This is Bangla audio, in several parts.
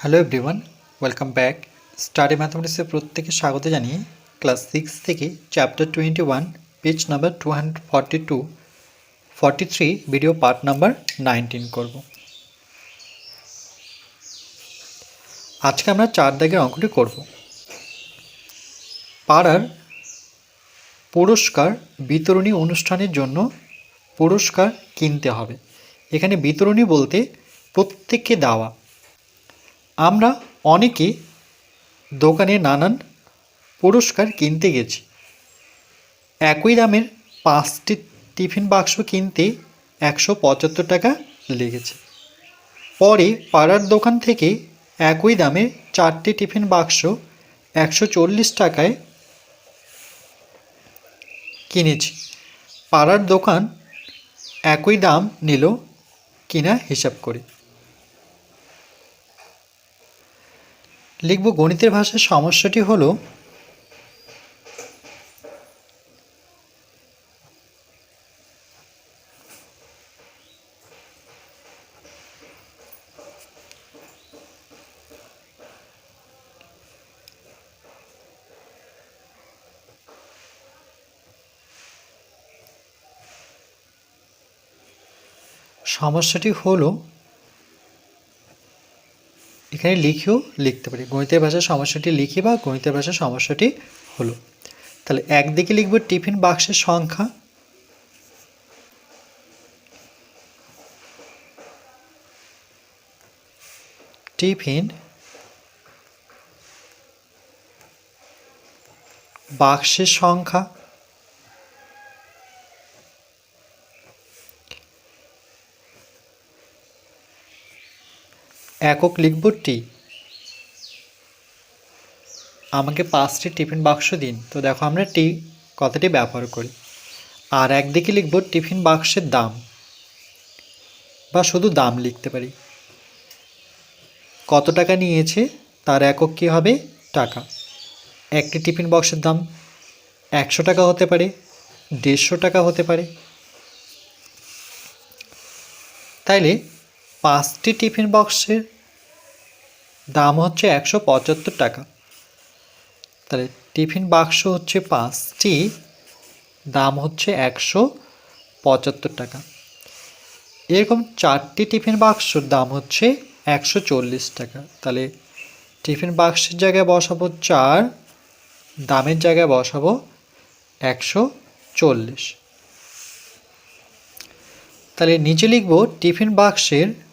Hello everyone welcome back study ম্যাথমেটিক্সের প্রত্যেকে স্বাগত জানিয়ে ক্লাস সিক্স থেকে chapter twenty one page number two hundred forty two forty three video part number nineteen করব। আজকে আমরা চার দাগের অঙ্কটি করব। পাড়ার পুরস্কার বিতরণী অনুষ্ঠানের জন্য পুরস্কার কিনতে হবে। এখানে বিতরণী বলতে প্রত্যেককে দেওয়া। আমরা অনেকে দোকানে নানান পুরস্কার কিনতে গেছি। একই দামের পাঁচটি টিফিন বাক্স কিনতে একশো পঁচাত্তর টাকা লেগেছে। পরে পাড়ার দোকান থেকে একই দামে চারটি টিফিন বাক্স একশো চল্লিশ টাকায় কিনেছি। পাড়ার দোকান একই দাম নিল কিনা হিসাব করি। লিখব গণিতের ভাষায় সমস্যাটি হলো সমস্যাটি হলো এখানে লিখেও, লিখতে পারি। গণিতের ভাষায় সমস্যাটি লিখি বা গণিতের ভাষায় সমস্যাটি হলো। তাহলে একদিকে লিখব টিফিন বাক্সের সংখ্যা। টিফিন বাক্সের সংখ্যা। একক লিখব টি আমাকে পাঁচটি টিফিন বাক্স দিন। তো দেখো আমরা টি কথাটি ব্যবহার করি। আর একদিকে লিখব টিফিন বাক্সের দাম। বা শুধু দাম লিখতে পারি। কত টাকা নিয়েছে? তার একক কী হবে? টাকা। একটি টিফিন বক্সের দাম একশো টাকা হতে পারে, দেড়শো টাকা হতে পারে। তাইলে পাঁচটি টিফিন বক্সের দাম হচ্ছে একশো পঁচাত্তর টাকা। তাহলে টিফিন বাক্স হচ্ছে পাঁচটি, দাম হচ্ছে একশো পঁচাত্তর টাকা। এরকম চারটি টিফিন বাক্সর দাম হচ্ছে একশো চল্লিশ টাকা। তাহলে টিফিন বাক্সের জায়গায় বসাবো চার, দামের জায়গায় বসাবো একশো চল্লিশ। তাহলে নিচে লিখব টিফিন বাক্সের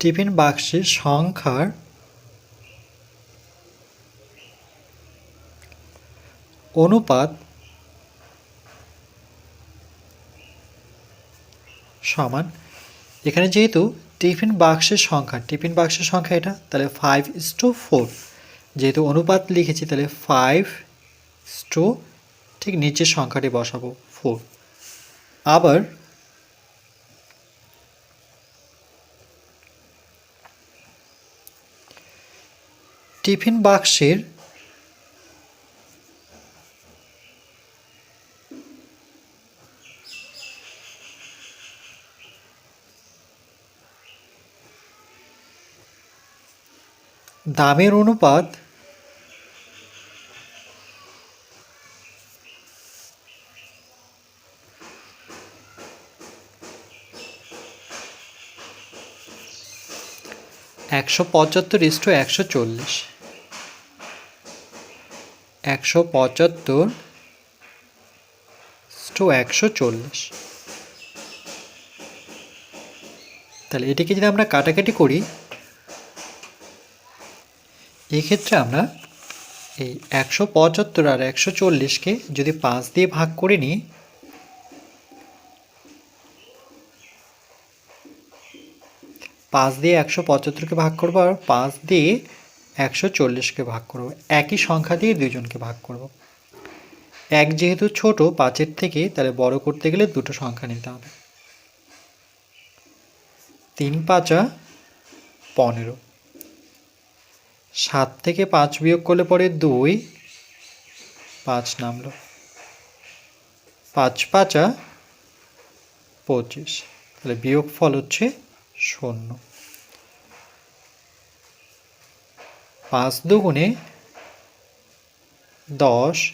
টিফিন বাক্সের সংখ্যার অনুপাত সমান। এখানে যেহেতু টিফিন বাক্সের সংখ্যা, টিফিন বাক্সের সংখ্যা এটা, তাহলে ফাইভ ইস ফোর যেহেতু অনুপাত লিখেছি, তাহলে ফাইভ ইস ঠিক নিচের সংখ্যাটি বসাবো ফোর আবার টিফিন বাক্সের দামের অনুপাত একশো পঁচাত্তর ইস্টু একশো চল্লিশ। একশো পঁচাত্তর টু একশো চল্লিশ। তাহলে এটিকে যদি আমরা কাটাকাটি করি, এক্ষেত্রে আমরা এই একশো পঁচাত্তর আর একশো চল্লিশকে যদি পাঁচ দিয়ে ভাগ করে নিই, পাঁচ দিয়ে একশো পঁচাত্তরকে ভাগ করব আর পাঁচ দিয়ে একশো চল্লিশকে ভাগ করব। একই সংখ্যা দিয়ে দুইজনকে ভাগ করব। এক যেহেতু ছোট, পাঁচের থেকে তাহলে বড় করতে গেলে দুটো সংখ্যা নিতে হবে। তিন পাঁচা পনেরো। সাত থেকে পাঁচ বিয়োগ করলে পরে দুই, পাঁচ নামলো। পাঁচ পাঁচা পঁচিশ। তাহলে বিয়োগ ফল হচ্ছে শূন্য। পাঁচ দুগুণে দশ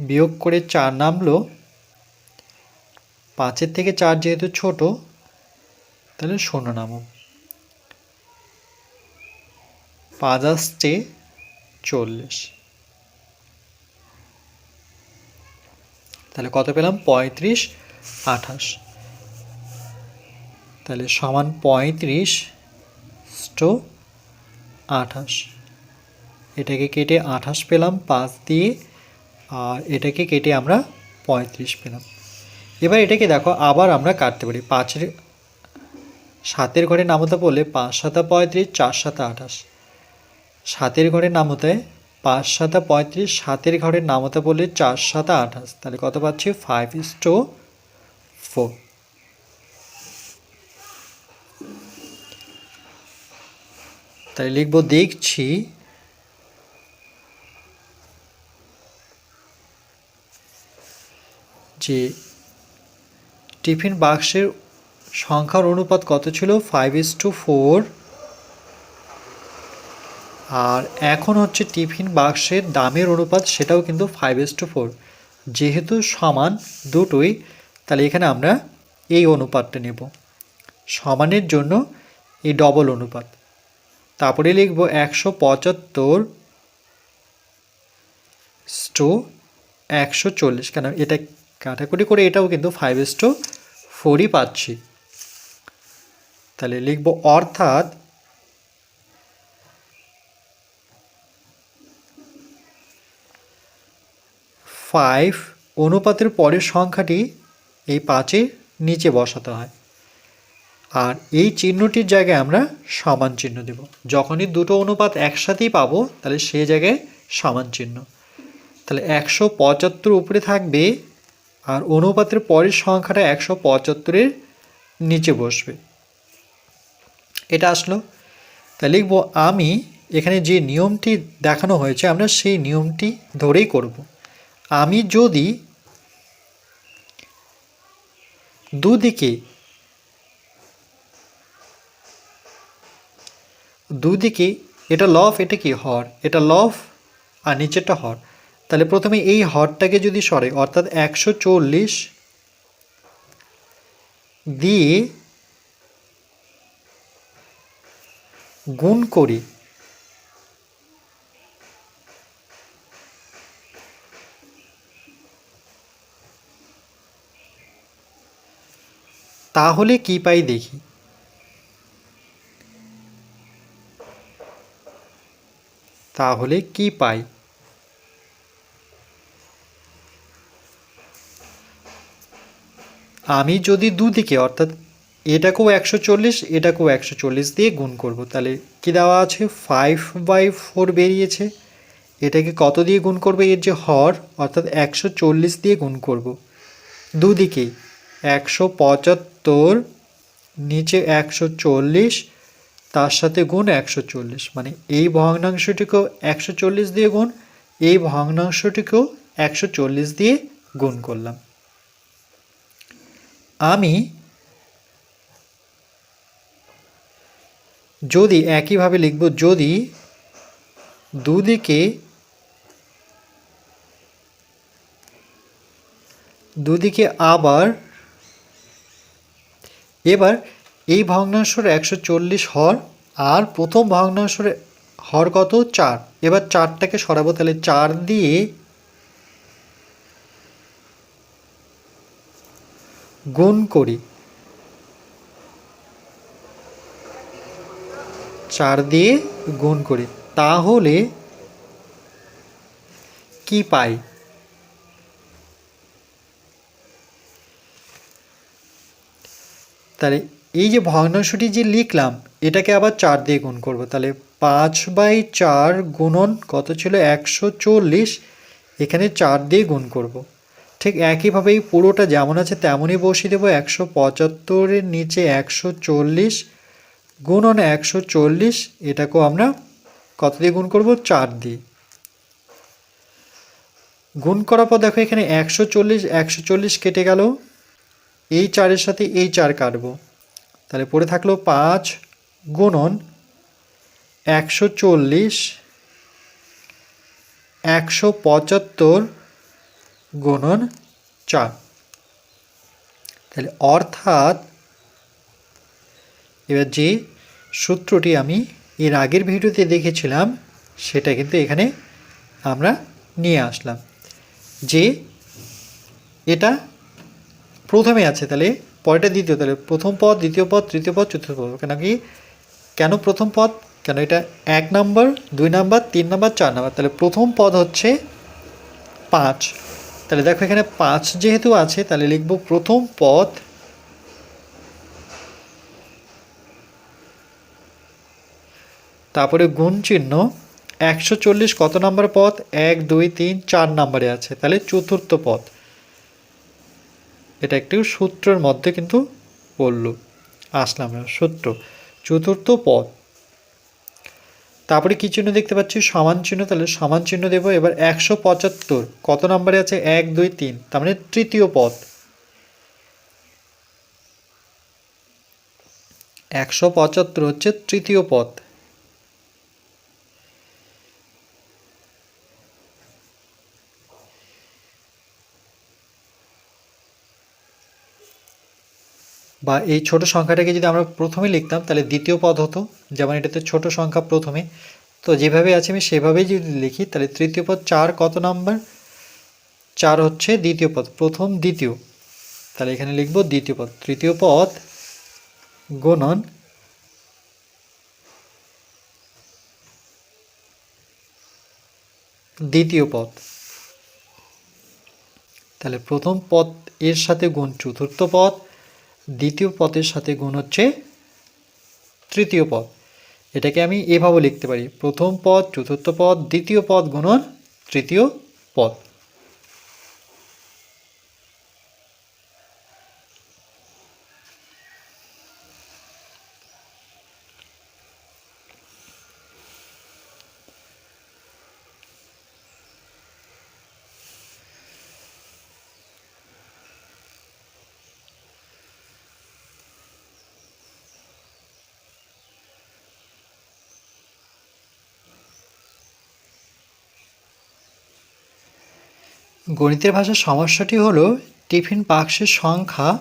বিয়োগ করে চার নামলো। পাঁচের থেকে চার যেহেতু ছোট, তাহলে শূন্য নামো। পাঁচ আসছে চল্লিশ। তাহলে কত পেলাম? পঁয়ত্রিশ আঠাশ। তাহলে সমান পঁয়ত্রিশ স্টো আঠাশ। এটাকে কেটে আঠাশ পেলাম, পাঁচ দিয়ে, আর এটাকে কেটে আমরা পঁয়ত্রিশ পেলাম। এবার এটাকে দেখো, আবার আমরা কাটতে পারি। পাঁচের, সাতের ঘরে নামতা বললে পাঁচ সাতা পঁয়ত্রিশ, চার সাতা আঠাশ। সাতের ঘরের নামতায় পাঁচ সাতা পঁয়ত্রিশ, সাতের ঘরের নামতা বললে চার সাতা আঠাশ। তাহলে কত পাচ্ছি? ফাইভ ইস টু ফোর তাহলে লিখব দেখছি। যে টিফিন বাক্সের সংখ্যার অনুপাত কত ছিল? ফাইভ ইস টু ফোর আর এখন হচ্ছে টিফিন বাক্সের দামের অনুপাত, সেটাও কিন্তু ফাইভ ইস টু ফোর যেহেতু সমান দুটোই, তাহলে এখানে আমরা এই অনুপাতটা নেব। সমানের জন্য এই ডবল অনুপাত। তারপরে লিখব একশো পঁচাত্তর টু একশো চল্লিশ। কেন? এটা কাটাকুটি করে এটাও কিন্তু ফাইভ এস টু ফোরই পাচ্ছি। তাহলে লিখব অর্থাৎ ফাইভ অনুপাতের পরের সংখ্যাটি এই পাঁচের নিচে বসাতে হয়। আর এই চিহ্নটির জায়গায় আমরা সমান চিহ্ন দেব। যখনই দুটো অনুপাত একসাথেই পাবো, তাহলে সেই জায়গায় সমান চিহ্ন। তাহলে একশো পঁচাত্তর উপরে থাকবে আর অনুপাতের পরের সংখ্যাটা একশো পঁচাত্তরের নিচে বসবে। এটা আসলো। তাই লিখব, আমি এখানে যে নিয়মটি দেখানো হয়েছে, আমরা সেই নিয়মটি ধরেই করব। আমি যদি দুদিকে দুদিকে, এটা লফ এটা কি হর? এটা লফ আর নিচেরটা হর। তাহলে প্রথমে এই হরটাকে যদি সরে, অর্থাৎ একশো চল্লিশ দিয়ে গুণ করি, তাহলে কি পাই দেখি? তাহলে কি পাই? আমি যদি দুদিকে, অর্থাৎ এটাকেও একশো চল্লিশ, এটাকেও একশো চল্লিশ দিয়ে গুণ করব, তাহলে কি দেওয়া আছে? ফাইভ বাই ফোর বেরিয়েছে। এটাকে কত দিয়ে গুণ করবে? এর যে হর, অর্থাৎ একশো চল্লিশ দিয়ে গুণ করব। দুদিকেই, একশো পঁচাত্তর, নিচে একশো চল্লিশ তার সাথে গুণ একশো চল্লিশ। মানে এই ভগ্নাংশটিকেও একশো চল্লিশ দিয়ে গুণ, এই ভগ্নাংশটিকেও একশো চল্লিশ দিয়ে গুণ করলাম। আমি যদি একইভাবে লিখব, যদি দুদিকে দুদিকে আবার, এবার এই ভগ্নাংশের একশো চল্লিশ হর, আর প্রথম ভগ্নাংশের হর কত? চার। এবার চারটাকে সরাবো, তাহলে চার দিয়ে গুণ করি। চার দিয়ে গুণ করি। তাহলে কি পাই? তাহলে এই যে ভগ্নাংশটি যে লিখলাম, এটাকে আবার চার দিয়ে গুণ করব। তাহলে পাঁচ বাই চার গুণন কত ছিল? একশো চল্লিশ। এখানে চার দিয়ে গুণ করব। ঠিক একইভাবে এই পুরোটা যেমন আছে, তেমনই বসিয়ে দেবো। একশো পঁচাত্তরের নিচে একশো চল্লিশ গুণন একশো চল্লিশ, এটাকেও আমরা কত দিয়ে গুণ করব? চার দিয়ে। গুণ করার পর দেখো এখানে একশো চল্লিশ একশো চল্লিশ কেটে গেল। এই চারের সাথে এই চার কাটবো। তাহলে পড়ে থাকল পাঁচ গুণন একশো চল্লিশ, একশো পঁচাত্তর গুণন চার। তাহলে অর্থাৎ এবার যে সূত্রটি আমি এর আগের ভিডিওতে দেখেছিলাম, সেটা কিন্তু এখানে আমরা নিয়ে আসলাম। যে এটা প্রথমে আছে, তাহলে পরেরটা দ্বিতীয়, তাহলে প্রথম পদ, দ্বিতীয় পদ, তৃতীয় পদ, চতুর্থ পদ, কেন কি? কেন প্রথম পদ? কেন এটা এক নাম্বার, দুই নাম্বার, তিন নাম্বার, চার নাম্বার? তাহলে প্রথম পদ হচ্ছে পাঁচ। তাহলে দেখো এখানে পাঁচ যেহেতু আছে, তাহলে লিখব প্রথম পদ তারপরে গুণ চিহ্ন, একশো চল্লিশ কত নাম্বার পথ এক, দুই, তিন, চার নাম্বারে আছে। তাহলে চতুর্থ পদ। এটা একটি সূত্রের মধ্যে কিন্তু পড়ল। আসলাম না, সূত্র। চতুর্থ পদ। তারপরে কী চিহ্ন দেখতে পাচ্ছি? সমান চিহ্ন, তাহলে সমান চিহ্ন দেবো। এবার একশো পঁচাত্তর। কত নম্বরে আছে? এক, দুই, তিন। তার মানে তৃতীয় পদ। একশো পঁচাত্তর হচ্ছে তৃতীয় পদ। বা এই ছোট সংখ্যাটাকে যদি আমরা প্রথমে লিখতাম, তাহলে দ্বিতীয় পদ হতো। যেমন এটাতে ছোট সংখ্যা প্রথমে। তো যেভাবে আছে আমি সেভাবেই যদি লিখি, তাহলে তৃতীয় পদ চার কত নাম্বার? চার হচ্ছে দ্বিতীয় পদ, প্রথম দ্বিতীয়। তাহলে এখানে লিখব দ্বিতীয় পদ। তৃতীয় পদ গুণন দ্বিতীয় পদ। তাহলে প্রথম পদ এর সাথে গুণ চতুর্থ পদ দ্বিতীয় পদের সাথে গুণ হচ্ছে তৃতীয় পদ। এটাকে আমি এভাবে লিখতে পারি। প্রথম পদ, চতুর্থ পদ, দ্বিতীয় পদ গুণন তৃতীয় পদ। গণিতের ভাষার সমস্যাটি হলো টিফিন বাক্সের সংখ্যা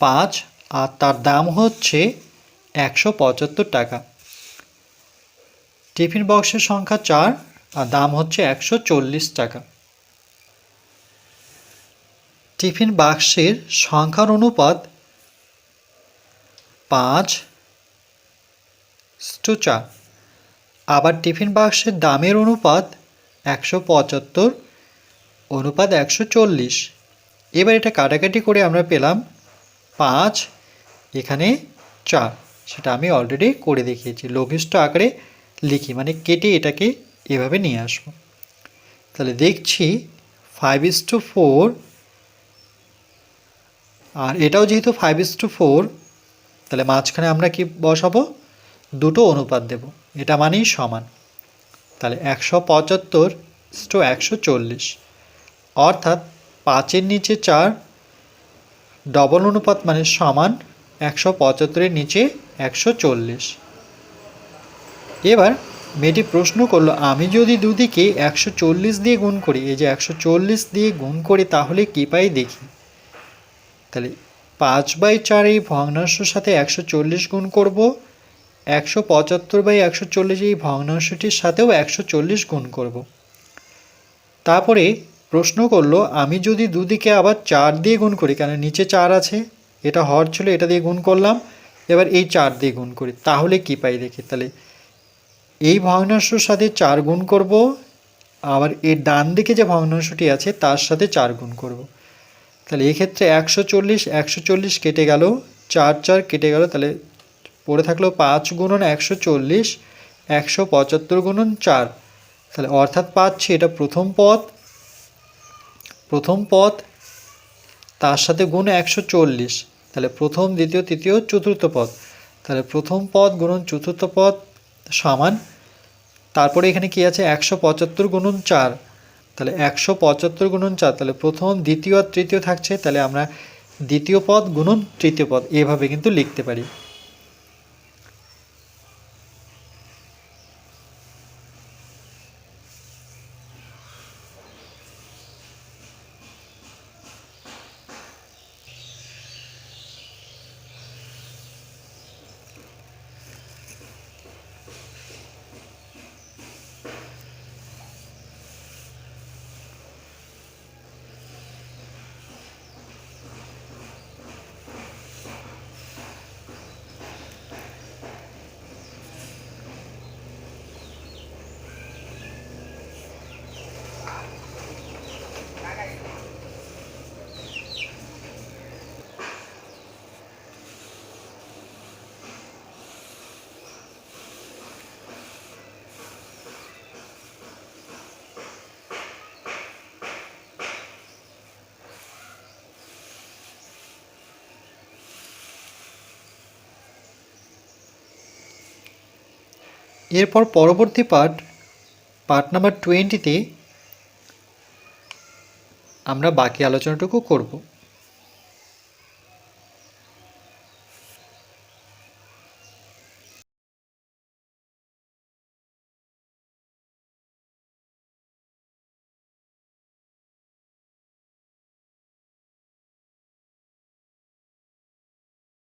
পাঁচ আর তার দাম হচ্ছে একশো পঁচাত্তর টাকা। টিফিন বক্সের সংখ্যা চার আর দাম হচ্ছে একশো চল্লিশ টাকা। টিফিন বাক্সের সংখ্যার অনুপাত পাঁচ টু চার। আবার টিফিন বাক্সের দামের অনুপাত একশো পঁচাত্তর অনুপাত একশো চল্লিশ। এবার এটা কাটাকাটি করে আমরা পেলাম পাঁচ, এখানে চার। সেটা আমি অলরেডি করে দেখিয়েছি। লঘিষ্ঠ আকারে লিখি মানে কেটে এটাকে এভাবে নিয়ে আসব। তাহলে দেখছি ফাইভ ইস টু ফোর আর এটাও যেহেতু ফাইভ ইস টু ফোর তাহলে মাঝখানে আমরা কি বসাবো? দুটো অনুপাত দেব। এটা মানেই সমান। তাহলে একশো পঁচাত্তর টু একশো চল্লিশ। অর্থাৎ পাঁচের নিচে চার ডবল অনুপাত মানে সমান একশো পঁচাত্তরের নিচে একশো চল্লিশ। এবার মেয়েটি প্রশ্ন করল, আমি যদি দুদিকে একশো চল্লিশ দিয়ে গুণ করি, এই যে একশো চল্লিশ দিয়ে গুণ করি, তাহলে কী পাই দেখি? তাহলে পাঁচ বাই চার এই ভগ্নাংশের সাথে একশো চল্লিশ গুণ করব, একশো পঁচাত্তর বাই একশো চল্লিশ এই ভগ্নাংশটির সাথেও একশো চল্লিশ গুণ করব। তারপরে প্রশ্ন করল, আমি যদি দুদিকে আবার চার দিয়ে গুণ করি, কেন নিচে চার আছে? এটা হর ছিল, এটা দিয়ে গুণ করলাম। এবার এই চার দিয়ে গুণ করি, তাহলে কি পাই দেখি? তাহলে এই ভগ্নাংশর সাথে চার গুণ করব, আবার এর ডান দিকে যে ভগ্নাংশটি আছে, তার সাথে চার গুণ করব। তাহলে এক্ষেত্রে একশো চল্লিশ একশো চল্লিশ কেটে গেল, চার চার কেটে গেল, তাহলে পড়ে থাকল পাঁচ গুণন একশো চল্লিশ, একশো পঁচাত্তর গুণন চার। তাহলে অর্থাৎ পাচ্ছি এটা প্রথম পদ প্রথম পদ তার সাথে গুণ একশো চল্লিশ। তাহলে প্রথম, দ্বিতীয়, তৃতীয়, চতুর্থ পদ। তাহলে প্রথম পদ গুণন চতুর্থ পদ সমান, তারপরে এখানে কি আছে? একশো পঁচাত্তর গুণন চার। তাহলে একশো পঁচাত্তর গুণন চার। তাহলে প্রথম, দ্বিতীয় আর তৃতীয় থাকছে। তাহলে আমরা দ্বিতীয় পদ গুণন তৃতীয় পদ। এভাবে কিন্তু লিখতে পারি। এরপর পরবর্তী পার্ট পার্ট নাম্বার টোয়েন্টিতে আমরা বাকি আলোচনাটুকু করব।